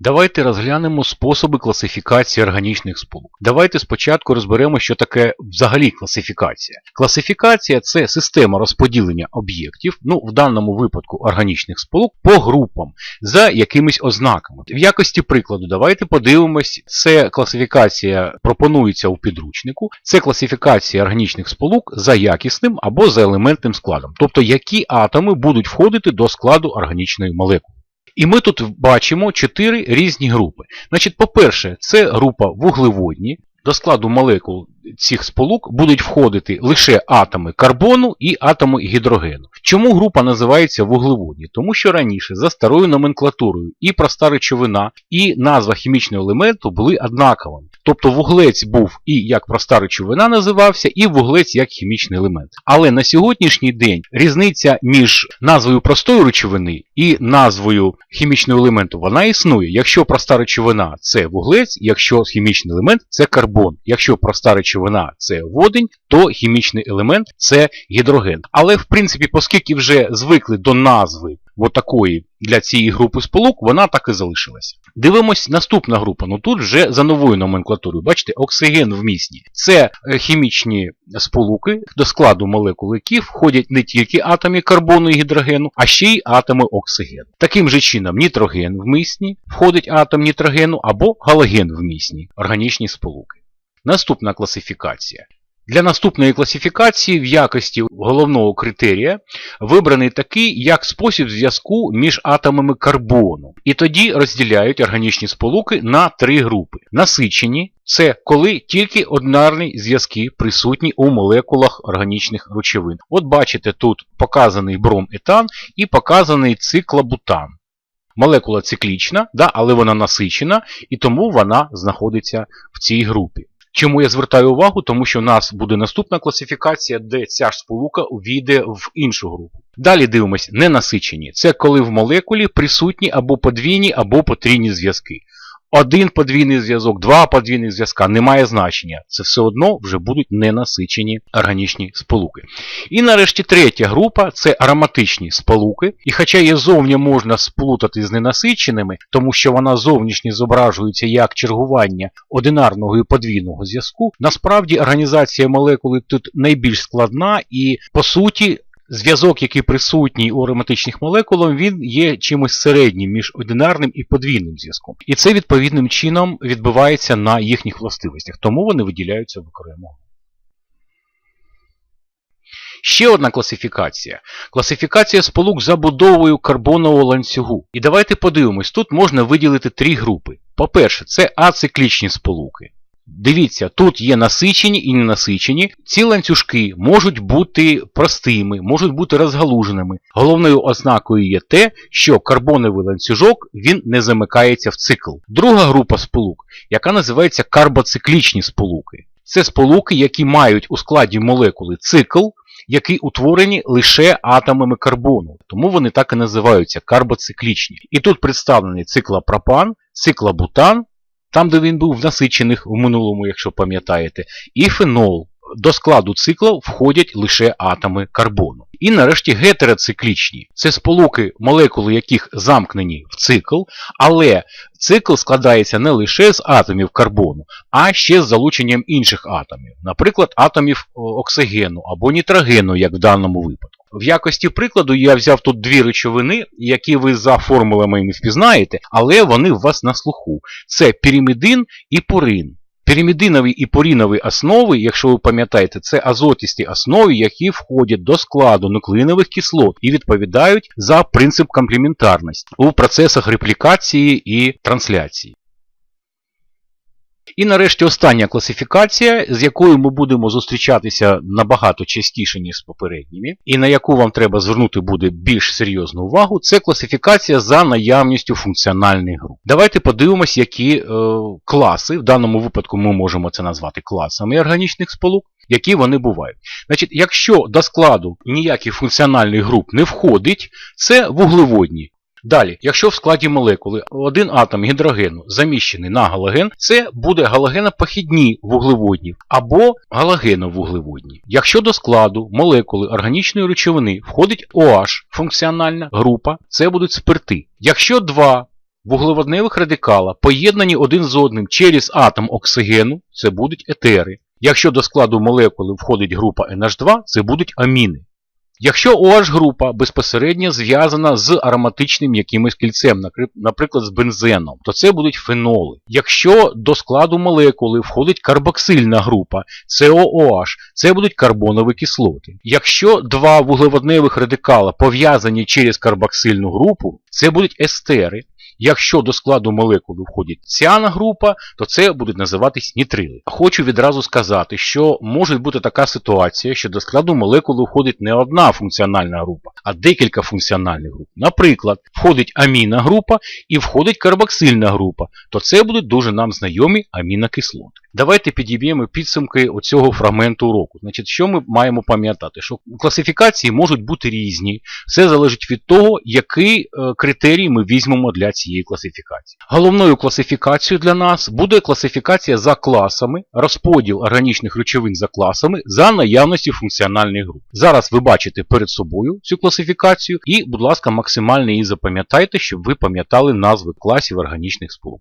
Давайте розглянемо способи класифікації органічних сполук. Давайте спочатку розберемо, що таке взагалі класифікація. Класифікація це система розподілення об'єктів, ну в даному випадку органічних сполук, по групам за якимись ознаками. В якості прикладу, давайте подивимось, це класифікація пропонується у підручнику. Це класифікація органічних сполук за якісним або за елементним складом, тобто які атоми будуть входити до складу органічної молекули. І ми тут бачимо чотири різні групи. Значить, по-перше, це група вуглеводні. До складу молекул цих сполук будуть входити лише атоми карбону і атоми гідрогену. Чому група називається вуглеводні? Тому що раніше за старою номенклатурою і проста речовина, і назва хімічного елементу були однаковими. Тобто вуглець був і як проста речовина називався, і вуглець як хімічний елемент. Але на сьогоднішній день різниця між назвою простої речовини і назвою хімічного елементу вона існує. Якщо проста речовина це вуглець, якщо хімічний елемент це карбон. Якщо проста речовина це водень, то хімічний елемент це гідроген. Але в принципі, оскільки вже звикли до назви отакої для цієї групи сполук, вона так і залишилася. Дивимось, наступна група. Ну тут вже за новою номенклатурою. Бачите, оксиген вмісні. Це е, хімічні сполуки, до складу молекул яких входять не тільки атоми карбону і гідрогену, а ще й атоми оксигену. Таким же чином, нітроген вмісні, входить атом нітрогену або галоген вмісні органічні сполуки. Наступна класифікація. Для наступної класифікації в якості головного критерія вибраний такий, як спосіб зв'язку між атомами карбону. І тоді розділяють органічні сполуки на три групи. Насичені це коли тільки одинарні зв'язки присутні у молекулах органічних речовин. От бачите, тут показаний бром-етан і показаний циклобутан. Молекула циклічна, да, але вона насичена, і тому вона знаходиться в цій групі. Чому я звертаю увагу? Тому що в нас буде наступна класифікація, де ця ж сполука увійде в іншу групу. Далі дивимось, ненасичені. Це коли в молекулі присутні або подвійні, або потрійні зв'язки. Один подвійний зв'язок, два подвійних зв'язка не має значення. Це все одно вже будуть ненасичені органічні сполуки. І нарешті третя група це ароматичні сполуки. І хоча її зовні можна сплутати з ненасиченими, тому що вона зовнішньо зображується як чергування одинарного і подвійного зв'язку, насправді організація молекули тут найбільш складна і, по суті, Зв'язок, який присутній у ароматичних молекулах, він є чимось середнім між одинарним і подвійним зв'язком. І це відповідним чином відбувається на їхніх властивостях, тому вони виділяються в окремо. Ще одна класифікація. Класифікація сполук забудовою карбонового ланцюгу. І давайте подивимось, тут можна виділити три групи. По-перше, це ациклічні сполуки. Дивіться, тут є насичені і ненасичені. Ці ланцюжки можуть бути простими, можуть бути розгалуженими. Головною ознакою є те, що карбоновий ланцюжок він не замикається в цикл. Друга група сполук, яка називається карбоциклічні сполуки. Це сполуки, які мають у складі молекули цикл, які утворені лише атомами карбону. Тому вони так і називаються карбоциклічні. І тут представлений циклопропан, циклобутан, там, де він був в насичених в минулому, якщо пам'ятаєте, і фенол. До складу цикла входять лише атоми карбону. І нарешті гетероциклічні. Це сполуки, молекули яких замкнені в цикл, але цикл складається не лише з атомів карбону, а ще з залученням інших атомів, наприклад, атомів оксигену або нітрогену, як в даному випадку. В якості прикладу я взяв тут дві речовини, які ви за формулами не впізнаєте, але вони у вас на слуху. Це піримідин і пурин. Піримідинові і порінові основи, якщо ви пам'ятаєте, це азотісті основи, які входять до складу нуклеїнових кислот і відповідають за принцип комплементарності у процесах реплікації і трансляції. І нарешті остання класифікація, з якою ми будемо зустрічатися набагато частіше, ніж з попередніми, і на яку вам треба звернути буде більш серйозну увагу, це класифікація за наявністю функціональних груп. Давайте подивимось, які е, класи, в даному випадку ми можемо це назвати класами органічних сполук, які вони бувають. Значить, Якщо до складу ніяких функціональних груп не входить, це вуглеводні. Далі, якщо в складі молекули один атом гідрогену заміщений на галоген, це буде галогенопохідні вуглеводні або галогеновуглеводні. Якщо до складу молекули органічної речовини входить OH, функціональна група, це будуть спирти. Якщо два вуглеводневих радикала поєднані один з одним через атом оксигену, це будуть етери. Якщо до складу молекули входить група NH2, це будуть аміни. Якщо OH група безпосередньо зв'язана з ароматичним якимось кільцем, наприклад, з бензеном, то це будуть феноли. Якщо до складу молекули входить карбоксильна група COOH, це будуть карбонові кислоти. Якщо два вуглеводневих радикала пов'язані через карбоксильну групу, це будуть естери. Якщо до складу молекули входить ціана група, то це будуть називатись нітрили. Хочу відразу сказати, що може бути така ситуація, що до складу молекули входить не одна функціональна група, а декілька функціональних груп. Наприклад, входить аміна група і входить карбоксильна група, то це будуть дуже нам знайомі амінокислоти. Давайте підіб'ємо підсумки оцього фрагменту уроку. Значить, що ми маємо пам'ятати? Що класифікації можуть бути різні. Все залежить від того, який е, критерій ми візьмемо для цієї класифікації. Головною класифікацією для нас буде класифікація за класами, розподіл органічних речовин за класами за наявності функціональних груп. Зараз ви бачите перед собою цю класифікацію і, будь ласка, максимально її запам'ятайте, щоб ви пам'ятали назви класів органічних сполук.